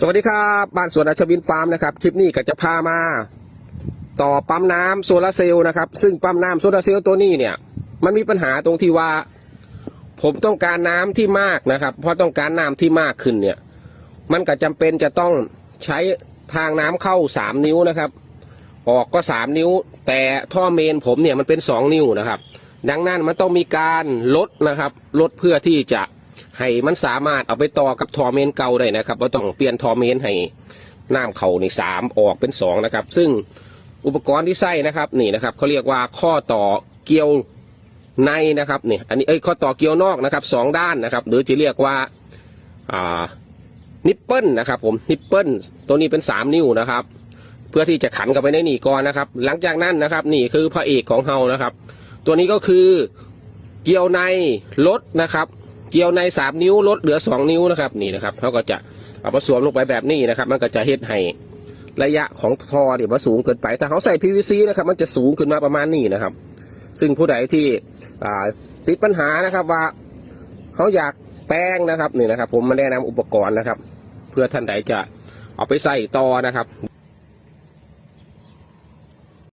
สวัสดีครับบ้านสวนอัชวินฟาร์มนะครับคลิปนี้ก็จะพามา ต่อปั๊มน้ำโซลาร์เซลล์นะครับ ซึ่งปั๊มน้ำโซลาร์เซลล์ตัวนี้เนี่ย มันมีปัญหาตรงที่ว่า ผมต้องการน้ำที่มากนะครับ เพราะต้องการน้ำที่มากขึ้นเนี่ย มันก็จำเป็นจะต้องใช้ทางน้ำเข้าสามนิ้วนะครับ ออกก็สามนิ้ว แต่ท่อเมนผมเนี่ยมันเป็นสองนิ้วนะครับ ดังนั้นมันต้องมีการลดนะครับลดเพื่อที่จะ ให้มันสามารถเอาไปต่อกับทอเมนเก่าได้นะครับเราต้องเปลี่ยนทอเมนให้น้ำเขาในสามออกเป็นสองนะครับ ซึ่งอุปกรณ์ที่ใส่นะครับนี่นะครับเขาเรียกว่าข้อต่อเกลียวในนะครับนี่อันนี้เอ้ยข้อต่อเกลียวนอกนะครับสองด้านนะครับ หรือจะเรียกว่าอ่านิปเปิลนะครับผมนิปเปิลตัวนี้เป็นสามนิ้วนะครับ เพื่อที่จะขันเข้าไปในนี่ก่อนนะครับ หลังจากนั้นนะครับ นี่คือพระเอกของเฮานะครับ ตัวนี้ก็คือเกี่ยวในลดนะครับ เกี่ยวในสามนิ้วลดเหลือสองนิ้วนะครับนี่นะครับเขาก็จะเอามาสวมลงไปแบบนี้นะครับ มันก็จะเฮ็ดให้ระยะของทอเนี่ยมันสูงเกินไปถ้าเขาใส่ PVC นะครับ มันจะสูงขึ้นมาประมาณนี้นะครับ ซึ่งผู้ใดที่ติดปัญหานะครับว่าเขาอยากแป้งนะครับนี่นะครับ ผมมาแนะนำอุปกรณ์นะครับ เพื่อท่านใดจะเอาไปใส่ต่อนะครับ